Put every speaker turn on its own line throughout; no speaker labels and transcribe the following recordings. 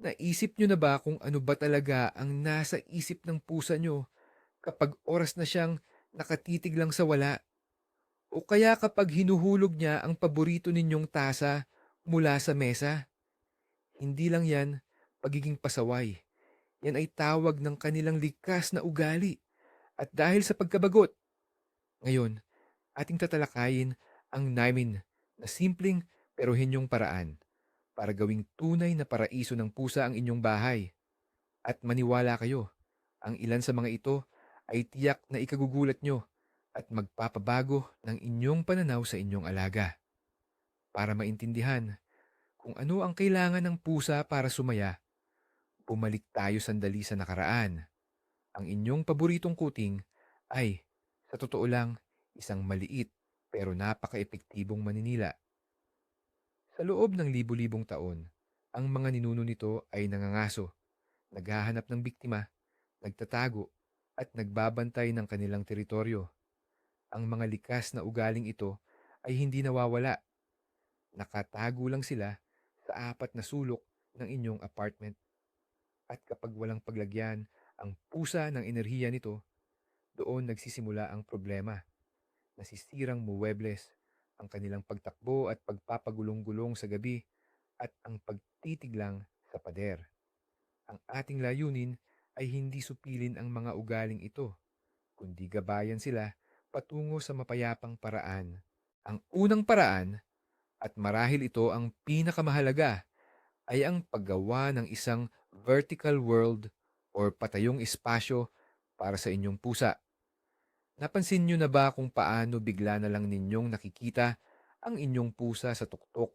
Naisip nyo na ba kung ano ba talaga ang nasa isip ng pusa nyo kapag oras na siyang nakatitig lang sa wala? O kaya kapag hinuhulog niya ang paborito ninyong tasa mula sa mesa? Hindi lang yan pagiging pasaway. Yan ay tawag ng kanilang likas na ugali. At dahil sa pagkabagot, ngayon, ating tatalakayin ang namin na simpleng pero hinyong paraan para gawing tunay na paraiso ng pusa ang inyong bahay. At maniwala kayo, ang ilan sa mga ito ay tiyak na ikagugulat nyo at magpapabago ng inyong pananaw sa inyong alaga. Para maintindihan kung ano ang kailangan ng pusa para sumaya, bumalik tayo sandali sa nakaraan. Ang inyong paboritong kuting ay, sa totoo lang, isang maliit pero napaka-epektibong maninila. Sa loob ng libu-libong taon, ang mga ninuno nito ay nangangaso, naghahanap ng biktima, nagtatago, at nagbabantay ng kanilang teritoryo. Ang mga likas na ugaling ito ay hindi nawawala. Nakatago lang sila sa apat na sulok ng inyong apartment. At kapag walang paglagyan ang pusa ng enerhiya nito, doon nagsisimula ang problema. Nasisirang muwebles, ang kanilang pagtakbo at pagpapagulong-gulong sa gabi at ang pagtitig lang sa pader. Ang ating layunin ay hindi supilin ang mga ugaling ito, kundi gabayan sila patungo sa mapayapang paraan. Ang unang paraan, at marahil ito ang pinakamahalaga, ay ang paggawa ng isang vertical world or patayong espasyo para sa inyong pusa. Napansin nyo na ba kung paano bigla na lang ninyong nakikita ang inyong pusa sa tuktok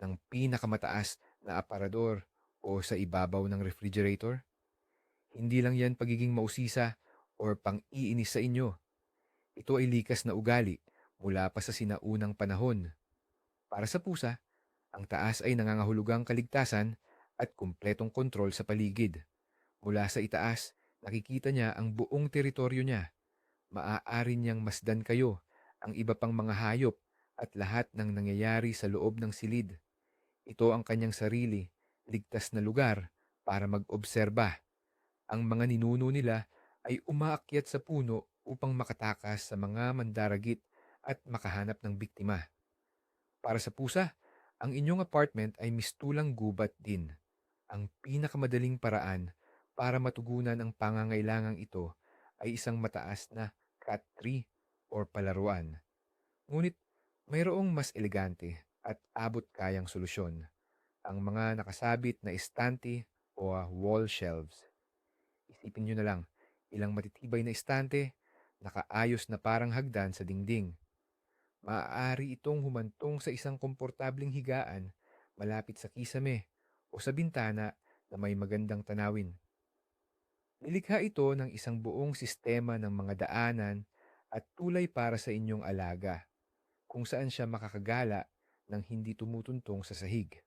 ng pinakamataas na aparador o sa ibabaw ng refrigerator? Hindi lang yan pagiging mausisa or pang-iinis sa inyo. Ito ay likas na ugali mula pa sa sinaunang panahon. Para sa pusa, ang taas ay nangangahulugang kaligtasan at kumpletong kontrol sa paligid. Mula sa itaas, nakikita niya ang buong teritoryo niya. Maaari niyang masdan kayo, ang iba pang mga hayop at lahat ng nangyayari sa loob ng silid. Ito ang kanyang sarili, ligtas na lugar para mag-obserba. Ang mga ninuno nila ay umaakyat sa puno upang makatakas sa mga mandaragit at makahanap ng biktima. Para sa pusa, ang inyong apartment ay mistulang gubat din. Ang pinakamadaling paraan para matugunan ang pangangailangang ito ay isang mataas na cat tree or palaruan. Ngunit mayroong mas elegante at abot kayang solusyon. Ang mga nakasabit na estante o wall shelves. Isipin nyo na lang, ilang matitibay na estante, nakaayos na parang hagdan sa dingding. Maaari itong humantong sa isang komportabling higaan malapit sa kisame o sa bintana na may magandang tanawin. Nilikha ito ng isang buong sistema ng mga daanan at tulay para sa inyong alaga, kung saan siya makakagala ng hindi tumutuntong sa sahig.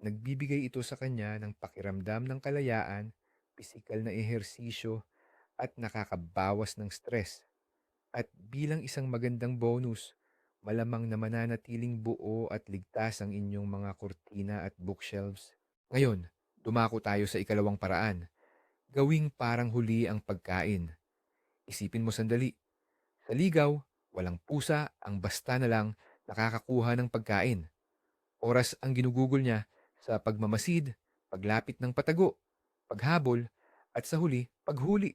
Nagbibigay ito sa kanya ng pakiramdam ng kalayaan, pisikal na ehersisyo at nakakabawas ng stress. At bilang isang magandang bonus, malamang na mananatiling buo at ligtas ang inyong mga kurtina at bookshelves. Ngayon, dumako tayo sa ikalawang paraan. Gawing parang huli ang pagkain. Isipin mo sandali. Sa ligaw, walang pusa ang basta na lang nakakakuha ng pagkain. Oras ang ginugugol niya sa pagmamasid, paglapit ng patago, paghabol, at sa huli, paghuli.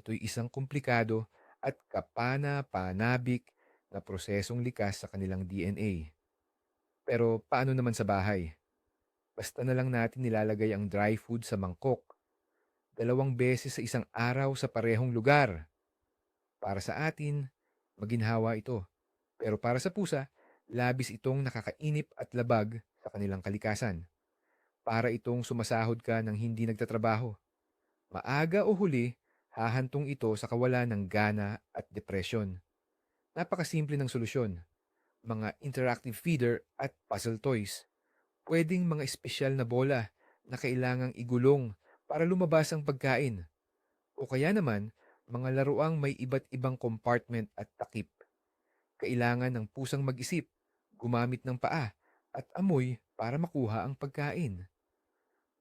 Ito'y isang komplikado at kapana-panabik na prosesong likas sa kanilang DNA. Pero paano naman sa bahay? Basta na lang natin nilalagay ang dry food sa mangkok. Dalawang beses sa isang araw sa parehong lugar. Para sa atin, maginhawa ito. Pero para sa pusa, labis itong nakakainip at labag sa kanilang kalikasan. Para itong sumasahod ka ng hindi nagtatrabaho. Maaga o huli, hahantong ito sa kawalan ng gana at depresyon. Napakasimple ng solusyon. Mga interactive feeder at puzzle toys. Pwedeng mga espesyal na bola na kailangang igulong para lumabas ang pagkain. O kaya naman, mga laruang may iba't ibang compartment at takip. Kailangan ng pusang mag-isip, gumamit ng paa, at amoy para makuha ang pagkain.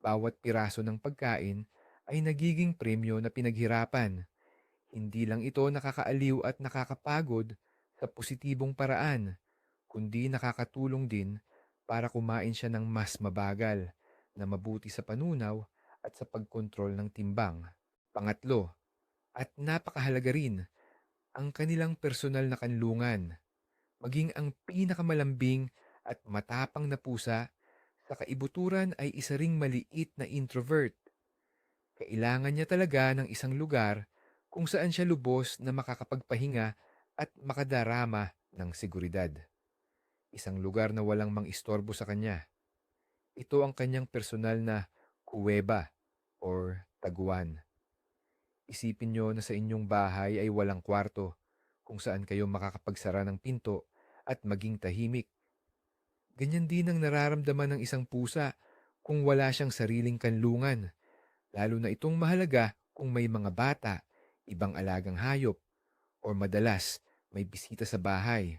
bawat piraso ng pagkain ay nagiging premyo na pinaghirapan. Hindi lang ito nakakaaliw at nakakapagod sa positibong paraan, kundi nakakatulong din para kumain siya ng mas mabagal na mabuti sa panunaw at sa pagkontrol ng timbang. Pangatlo, at napakahalaga rin, ang kanilang personal na kanlungan. Maging ang pinakamalambing at matapang na pusa, sa kaibuturan ay isa ring maliit na introvert. Kailangan niya talaga ng isang lugar kung saan siya lubos na makakapagpahinga at makadarama ng seguridad. Isang lugar na walang mang-istorbo sa kanya. Ito ang kanyang personal na kuweba or taguan. Isipin nyo na sa inyong bahay ay walang kwarto kung saan kayo makakapagsara ng pinto at maging tahimik. Ganyan din ang nararamdaman ng isang pusa kung wala siyang sariling kanlungan, lalo na itong mahalaga kung may mga bata, ibang alagang hayop, o madalas may bisita sa bahay.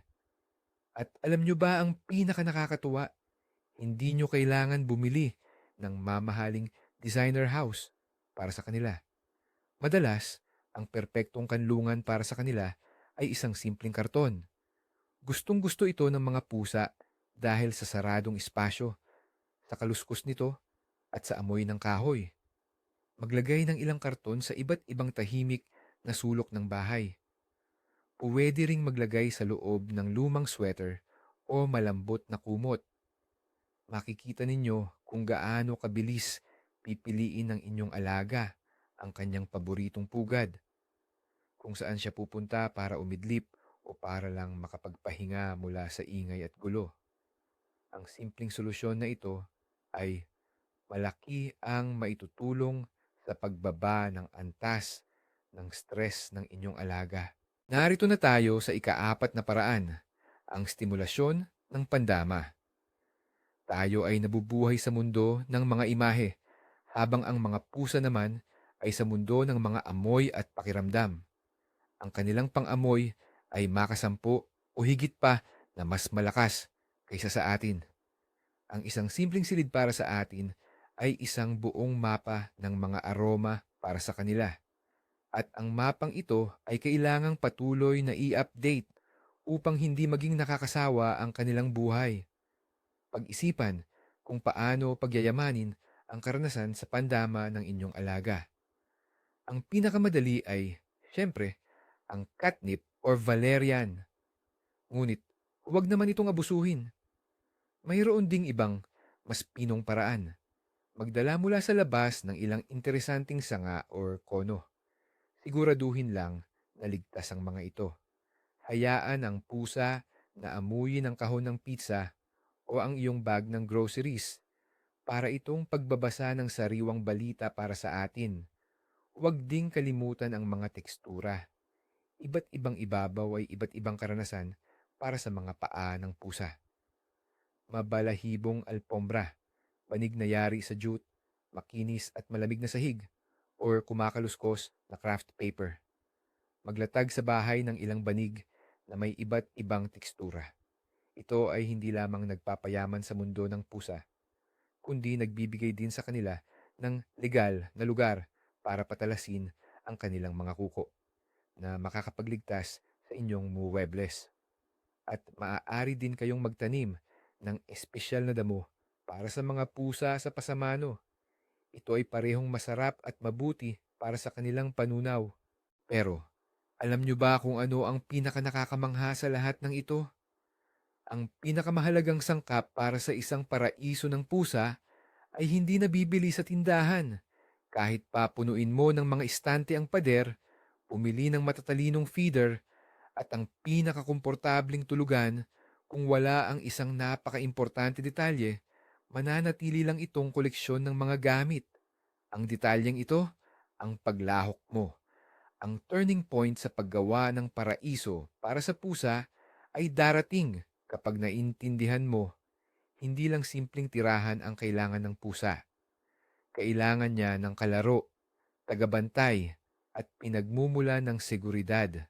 At alam nyo ba ang pinaka nakakatuwa? Hindi nyo kailangan bumili ng mamahaling designer house para sa kanila. Madalas, ang perpektong kanlungan para sa kanila ay isang simpleng karton. Gustong gusto ito ng mga pusa dahil sa saradong espasyo, sa kaluskos nito at sa amoy ng kahoy. Maglagay ng ilang karton sa iba't ibang tahimik na sulok ng bahay. Pwede ring maglagay sa loob ng lumang sweater o malambot na kumot. Makikita ninyo kung gaano kabilis pipiliin ng inyong alaga ang kanyang paboritong pugad. Kung saan siya pupunta para umidlip o para lang makapagpahinga mula sa ingay at gulo. Ang simpleng solusyon na ito ay malaki ang maitutulong sa pagbaba ng antas ng stress ng inyong alaga. Narito na tayo sa ikaapat na paraan, ang stimulasyon ng pandama. Tayo ay nabubuhay sa mundo ng mga imahe, habang ang mga pusa naman ay sa mundo ng mga amoy at pakiramdam. Ang kanilang pang-amoy ay makasampu o higit pa na mas malakas kaysa sa atin. Ang isang simpleng silid para sa atin ay isang buong mapa ng mga aroma para sa kanila. At ang mapang ito ay kailangang patuloy na i-update upang hindi maging nakakasawa ang kanilang buhay. Pag-isipan kung paano pagyayamanin ang karanasan sa pandama ng inyong alaga. Ang pinakamadali ay, syempre, ang catnip or valerian. Ngunit, huwag naman itong abusuhin. Mayroon ding ibang mas pinong paraan. Magdala mula sa labas ng ilang interesanting sanga or kono. Siguraduhin lang na ligtas ang mga ito. Hayaan ang pusa na amuyin ang kahon ng pizza o ang iyong bag ng groceries para itong pagbabasa ng sariwang balita para sa atin. Huwag ding kalimutan ang mga tekstura. Iba't ibang ibabaw ay iba't ibang karanasan para sa mga paa ng pusa. Mabalahibong alpombra, banig na yari sa jute, makinis at malamig na sahig, or kumakaluskos na craft paper. Maglatag sa bahay ng ilang banig na may iba't ibang tekstura. Ito ay hindi lamang nagpapayaman sa mundo ng pusa, kundi nagbibigay din sa kanila ng legal na lugar para patalasin ang kanilang mga kuko na makakapagligtas sa inyong muwebles. At maaari din kayong magtanim ng espesyal na damo para sa mga pusa sa pasamano. Ito ay parehong masarap at mabuti para sa kanilang panunaw. Pero, alam nyo ba kung ano ang pinaka nakakamangha sa lahat ng ito? Ang pinakamahalagang sangkap para sa isang paraiso ng pusa ay hindi nabibili sa tindahan. Kahit papunuin mo ng mga istante ang pader, pumili ng matatalinong feeder, at ang pinakakomportabling tulugan, kung wala ang isang napaka-importante detalye, mananatili lang itong koleksyon ng mga gamit. Ang detalyeng ito, ang paglahok mo. Ang turning point sa paggawa ng paraiso para sa pusa ay darating kapag naintindihan mo, hindi lang simpleng tirahan ang kailangan ng pusa. Kailangan niya ng kalaro, tagabantay, at pinagmumula ng seguridad.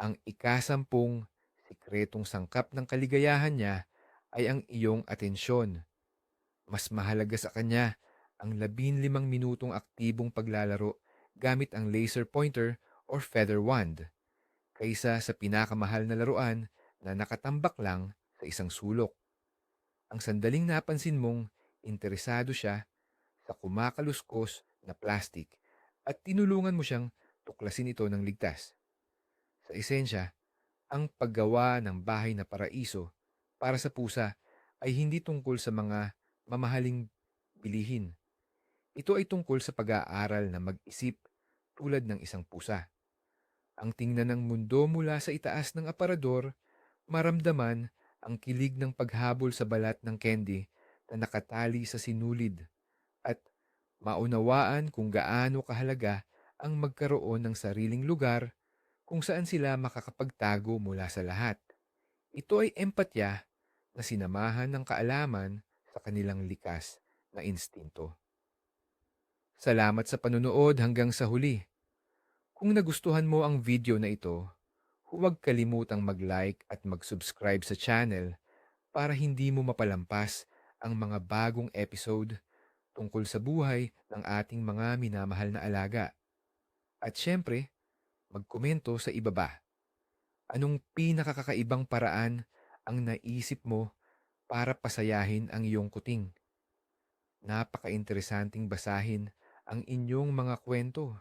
Ang ikasampung sikretong sangkap ng kaligayahan niya ay ang iyong atensyon. Mas mahalaga sa kanya ang 15 minutong aktibong paglalaro gamit ang laser pointer or feather wand kaysa sa pinakamahal na laruan na nakatambak lang sa isang sulok. Ang sandaling napansin mong interesado siya sa kumakaluskos na plastic at tinulungan mo siyang tuklasin ito ng ligtas. Sa esensya, ang paggawa ng bahay na paraiso para sa pusa ay hindi tungkol sa mga mamahaling bilihin. Ito ay tungkol sa pag-aaral na mag-isip tulad ng isang pusa. Ang tingnan ng mundo mula sa itaas ng aparador, maramdaman ang kilig ng paghabol sa balat ng candy na nakatali sa sinulid at maunawaan kung gaano kahalaga ang magkaroon ng sariling lugar kung saan sila makakapagtago mula sa lahat. Ito ay empatya na sinamahan ng kaalaman sa kanilang likas na instinto. Salamat sa panonood hanggang sa huli. Kung nagustuhan mo ang video na ito, huwag kalimutang mag-like at mag-subscribe sa channel para hindi mo mapalampas ang mga bagong episode tungkol sa buhay ng ating mga minamahal na alaga. At syempre, magkomento sa ibaba. Anong pinakakakaibang paraan ang naisip mo para pasayahin ang iyong kuting? Napaka-interesanting basahin ang inyong mga kwento.